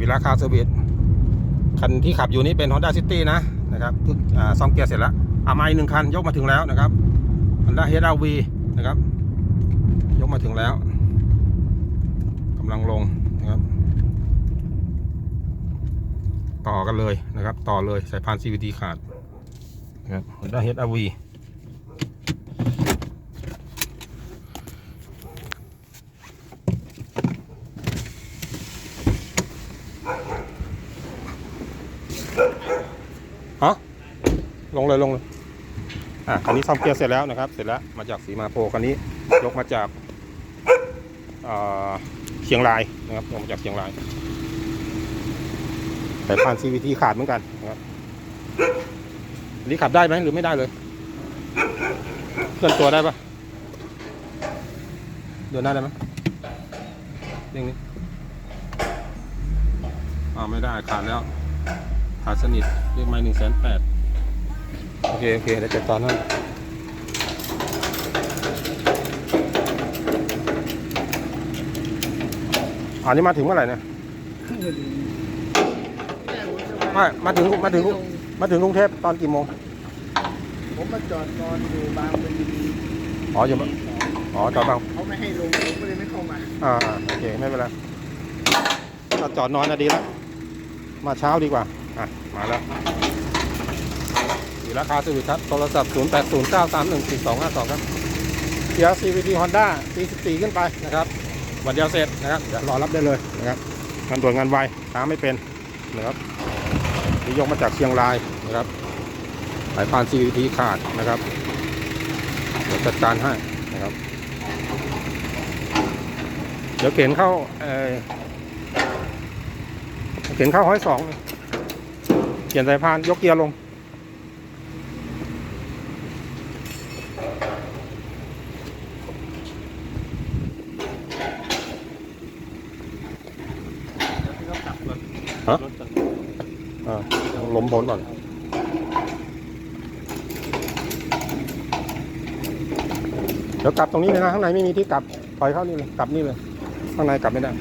วิลาคาเซอร์วิสคันที่ขับอยู่นี้เป็น Honda City นะนะครับซ่อมเกียร์เสร็จแล้วอามาอีกหนึ่งคันยกมาถึงแล้วนะครับ Honda HRV นะครับ ยกมาถึงแล้วกำลังลงนะครับ ต่อกันเลยนะครับ ต่อเลยสายพาน CVT ขาดนะครับ Honda HRV ฮะลงเลยลงเลยอะคันนี้ซ่อมเกียร์เสร็จแล้วนะครับ เสร็จแล้วมาจากสีมาโพคันนี้ยกมาจากเชียงรายนะครับยกมาจากเชียงรายสายพาน CVT ขาดเหมือนกันนะครับนี้ขับได้ไหมหรือไม่ได้เลยเคลื่อนตัวได้ปะเดินหน้าได้ไหมเร่งนี้ อ่าไม่ได้ขาดแล้ว ขาดสนิทเรียกไม่หนึ่งแสนแปดโอเค โอเคเดี๋ยวจัดการให้อันนี้มาถึงเมื่อไหร่เนี่ยไม่มาถึงมาถึงมาถึงกรุงเทพตอนกี่โมง ผมมาจอดนอนอยู่บางเป็นอ๋ออยู่มาอ๋อจอดบางเขาไม่ให้ลงผมก็เลยไม่เข้ามา อ่าโอเคไม่เป็นไรถ้าจอดนอนนะดีแล้ว มาเช้าดีกว่า อะ มาแล้วอยู่ราคาสวิตครับโทรศัพท์ 0 8 0 9 3 1 4 2 5 2 ครับเกียร์ CVT Honda ปี14 ขึ้นไปนะครับ วันเดียวเสร็จนะครับ เดี๋ยวรอรับได้เลยนะครับงานด่วนงานไวช้าไม่เป็นนะครับนี่ยกมาจากเชียงรายนะครับสายพาน CVT ขาดนะครับเดี๋ยวจัดการให้นะครับ เดี๋ยวเข็นเข้า เข็นข้าวห้อยสองเปลี่ยนสายพาน ยกเกียร์ลง ฮะ อ่าล้มพ้นก่อนเดี๋ยวกลับตรงนี้เลยนะ ข้างในไม่มีที่กลับปล่อยเข้านี่เลย กลับนี่เลย ข้างในกลับไม่ได้